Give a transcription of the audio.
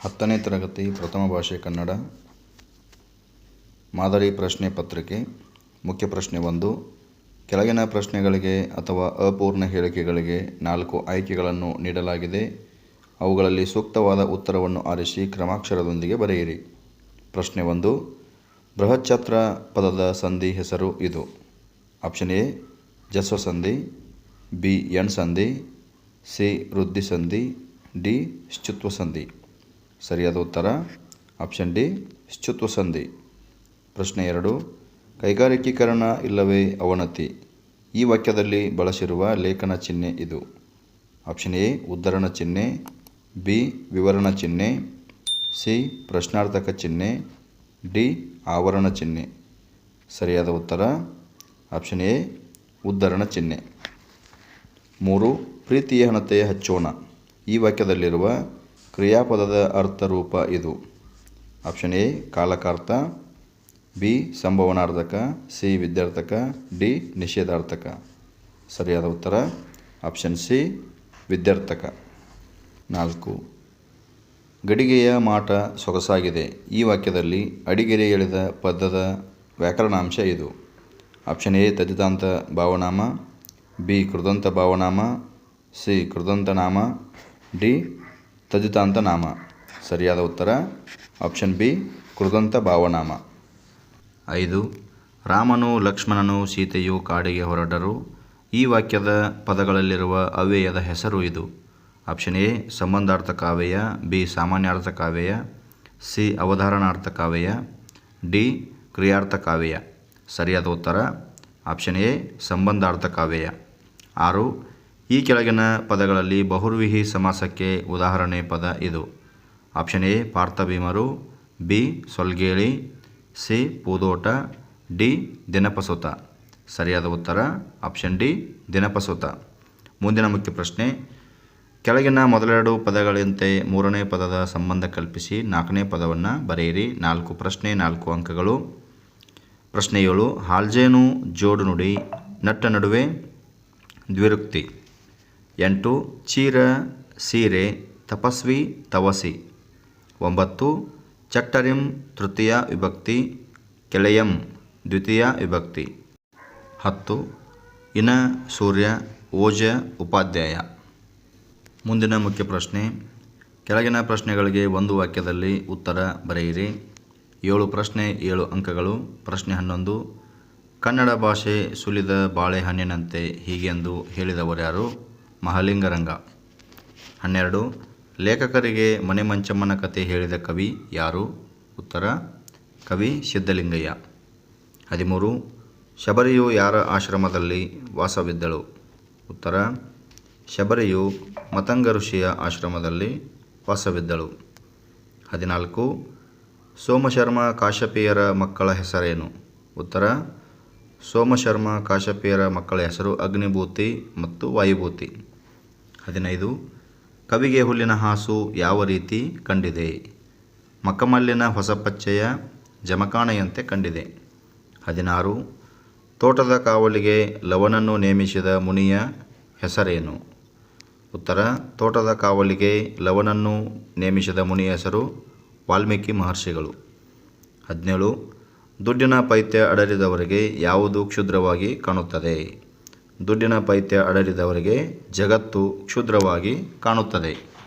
ಹತ್ತನೇ ತರಗತಿ ಪ್ರಥಮ ಭಾಷೆ ಕನ್ನಡ. ಮಾದರಿ ಪ್ರಶ್ನೆ ಪತ್ರಿಕೆ, ಮುಖ್ಯ ಪ್ರಶ್ನೆ ಒಂದು. ಕೆಳಗಿನ ಪ್ರಶ್ನೆಗಳಿಗೆ ಅಥವಾ ಅಪೂರ್ಣ ಹೇಳಿಕೆಗಳಿಗೆ ನಾಲ್ಕು ಆಯ್ಕೆಗಳನ್ನು ನೀಡಲಾಗಿದೆ. ಅವುಗಳಲ್ಲಿ ಸೂಕ್ತವಾದ ಉತ್ತರವನ್ನು ಆರಿಸಿ ಕ್ರಮಾಕ್ಷರದೊಂದಿಗೆ ಬರೆಯಿರಿ. ಪ್ರಶ್ನೆ ಒಂದು. ಬೃಹಚ್ಛತ್ರ ಪದದ ಸಂಧಿ ಹೆಸರು ಇದು. ಆಪ್ಷನ್ ಎ, ಜಸ್ವ ಸಂಧಿ, ಬಿ, ಎಣ್ ಸಂಧಿ, ಸಿ, ವೃದ್ಧಿ ಸಂಧಿ, ಡಿ ಶುತ್ವ ಸಂಧಿ. ಸರಿಯಾದ ಉತ್ತರ? ಆಪ್ಷನ್ ಡಿ, ಶ್ಚುತ್ವ ಸಂಧಿ. ಪ್ರಶ್ನೆ ಎರಡು, ಕೈಗಾರಿಕೀಕರಣ ಇಲ್ಲವೇ ಅವನತಿ? ಈ ವಾಕ್ಯದಲ್ಲಿ ಬಳಸಿರುವ ಲೇಖನ ಚಿಹ್ನೆ ಇದು. ಆಪ್ಷನ್ ಎ, ಉದ್ಧರಣ ಚಿಹ್ನೆ, ಬಿ, ವಿವರಣ ಚಿಹ್ನೆ, ಸಿ, ಪ್ರಶ್ನಾರ್ಥಕ ಚಿಹ್ನೆ, ಡಿ, ಆವರಣ ಚಿಹ್ನೆ. ಸರಿಯಾದ ಉತ್ತರ? ಆಪ್ಷನ್ ಎ, ಉದ್ಧರಣ ಚಿಹ್ನೆ. ಮೂರು, ಪ್ರೀತಿಯ ಹಣತೆ ಹಚ್ಚೋಣ. ಈ ವಾಕ್ಯದಲ್ಲಿರುವ ಕ್ರಿಯಾಪದದ ಅರ್ಥರೂಪ ಇದು. ಆಪ್ಷನ್ ಎ ಕಾಲಕಾರ್ಥ ಬಿ ಸಂಭವನಾರ್ಥಕ ಸಿ ವಿದ್ಯಾರ್ಥಕ. ಡಿ ನಿಷೇಧಾರ್ಥಕ. ಸರಿಯಾದ ಉತ್ತರ? ಆಪ್ಷನ್ ಸಿ ವಿದ್ಯಾರ್ಥಕ. ನಾಲ್ಕು. ಗಡಿಗೆಯ ಮಾಟ ಸೊಗಸಾಗಿದೆ. ಈ ವಾಕ್ಯದಲ್ಲಿ ಅಡಿಗೆರೆ ಎಳೆದ ಪದದ ವ್ಯಾಕರಣಾಂಶ ಇದು. ಆಪ್ಷನ್ ಎ ತದ್ದಿತಾಂತ ಭಾವನಾಮ. ಬಿ ಕೃದಂತ ಭಾವನಾಮ. ಸಿ ಕೃದಂತನಾಮ ಡಿ ತದ್ದಿತಾಂತ ನಾಮ ಸರಿಯಾದ ಉತ್ತರ? ಆಪ್ಷನ್ ಬಿ, ಕೃದಂತ ಭಾವನಾಮ. ಐದು, ರಾಮನು ಲಕ್ಷ್ಮಣನು ಸೀತೆಯು ಕಾಡಿಗೆ ಹೊರಟರು. ಈ ವಾಕ್ಯದ ಪದಗಳಲ್ಲಿರುವ ಅವ್ಯಯದ ಹೆಸರು ಇದು. ಆಪ್ಷನ್ ಎ, ಸಂಬಂಧಾರ್ಥ ಕಾವ್ಯ ಬಿ, ಸಾಮಾನ್ಯಾರ್ಥ ಕಾವ್ಯ ಸಿ, ಅವಧಾರಣಾರ್ಥ ಕಾವ್ಯ ಡಿ, ಕ್ರಿಯಾರ್ಥ ಕಾವ್ಯ ಸರಿಯಾದ ಉತ್ತರ? ಆಪ್ಷನ್ ಎ, ಸಂಬಂಧಾರ್ಥ ಕಾವ್ಯ ಆರು ಈ ಕೆಳಗಿನ ಪದಗಳಲ್ಲಿ ಬಹುರ್ವಿಹಿ ಸಮಾಸಕ್ಕೆ ಉದಾಹರಣೆ ಪದ ಇದು. ಆಪ್ಷನ್ ಎ, ಪಾರ್ಥಭೀಮರು, ಬಿ, ಸೊಲ್ಗೇಳಿ, ಸಿ, ಪೂದೋಟ, ಡಿ, ದಿನಪಸುತ. ಸರಿಯಾದ ಉತ್ತರ, ಆಪ್ಷನ್ ಡಿ, ದಿನಪಸುತ. ಮುಂದಿನ ಮುಖ್ಯ ಪ್ರಶ್ನೆ, ಕೆಳಗಿನ ಮೊದಲೆರಡು ಪದಗಳಂತೆ ಮೂರನೇ ಪದದ ಸಂಬಂಧ ಕಲ್ಪಿಸಿ ನಾಲ್ಕನೇ ಪದವನ್ನು ಬರೆಯಿರಿ. ನಾಲ್ಕು ಪ್ರಶ್ನೆ, ನಾಲ್ಕು ಅಂಕಗಳು. ಪ್ರಶ್ನೆ ಏಳು, ಹಾಲ್ಜೇನು ಜೋಡು ನುಡಿ, ನಟ್ಟ ನಡುವೆ ದ್ವಿರುಕ್ತಿ. ಎಂಟು, ಚೀರ, ಸೀರೆ, ತಪಸ್ವಿ, ತವಸಿ. ಒಂಬತ್ತು, ಚಟ್ಟರಿಂ, ತೃತೀಯ ವಿಭಕ್ತಿ, ಕೆಳೆಯಂ, ದ್ವಿತೀಯ ವಿಭಕ್ತಿ. ಹತ್ತು, ಇನ, ಸೂರ್ಯ, ಓಜ, ಉಪಾಧ್ಯಾಯ. ಮುಂದಿನ ಮುಖ್ಯ ಪ್ರಶ್ನೆ. ಕೆಳಗಿನ ಪ್ರಶ್ನೆಗಳಿಗೆ ಒಂದು ವಾಕ್ಯದಲ್ಲಿ ಉತ್ತರ ಬರೆಯಿರಿ. ಏಳು ಪ್ರಶ್ನೆ, ಏಳು ಅಂಕಗಳು. ಪ್ರಶ್ನೆ ಹನ್ನೊಂದು, ಕನ್ನಡ ಭಾಷೆ ಸುಲಿದ ಬಾಳೆಹಣ್ಣಿನಂತೆ ಹೀಗೆಂದು ಹೇಳಿದವರ್ಯಾರು ಮಹಾಲಿಂಗರಂಗ. ಹನ್ನೆರಡು, ಲೇಖಕರಿಗೆ ಮನೆ ಮಂಚಮ್ಮನ ಕತೆ ಹೇಳಿದ ಕವಿ ಯಾರು? ಉತ್ತರ, ಕವಿ ಸಿದ್ಧಲಿಂಗಯ್ಯ. ಹದಿಮೂರು, ಶಬರಿಯು ಯಾರ ಆಶ್ರಮದಲ್ಲಿ ವಾಸವಿದ್ದಳು? ಉತ್ತರ, ಶಬರಿಯು ಮತಂಗ ಋಷಿಯ ಆಶ್ರಮದಲ್ಲಿ ವಾಸವಿದ್ದಳು. ಹದಿನಾಲ್ಕು, ಸೋಮಶರ್ಮ ಕಾಶಪಿಯರ ಮಕ್ಕಳ ಹೆಸರೇನು? ಉತ್ತರ, ಸೋಮಶರ್ಮ ಕಾಶಪಿಯರ ಮಕ್ಕಳ ಹೆಸರು ಅಗ್ನಿಭೂತಿ ಮತ್ತು ವಾಯುಭೂತಿ. ಹದಿನೈದು. ಕವಿಗೆ ಹುಲ್ಲಿನ ಹಾಸು ಯಾವ ರೀತಿ ಕಂಡಿದೆ? ಮಕ್ಕಮಲ್ಲಿನ ಹೊಸ ಪಚ್ಚೆಯ ಜಮಖಾನೆಯಂತೆ ಕಂಡಿದೆ. ಹದಿನಾರು. ತೋಟದ ಕಾವಲಿಗೆ ಲವನನ್ನು ನೇಮಿಸಿದ ಮುನಿಯ ಹೆಸರೇನು? ಉತ್ತರ. ತೋಟದ ಕಾವಲಿಗೆ ಲವನನ್ನು ನೇಮಿಸಿದ ಮುನಿಯ ಹೆಸರು ವಾಲ್ಮೀಕಿ ಮಹರ್ಷಿಗಳು. ಹದಿನೇಳು. ದುಡ್ಡಿನ ಪೈತ್ಯ ಅಡರಿದವರಿಗೆ ಯಾವುದು ಕ್ಷುದ್ರವಾಗಿ ಕಾಣುತ್ತದೆ? ದುಡ್ಡಿನ ಪೈತ್ಯ ಅಡರಿದವರಿಗೆ ಜಗತ್ತು ಕ್ಷುದ್ರವಾಗಿ ಕಾಣುತ್ತದೆ.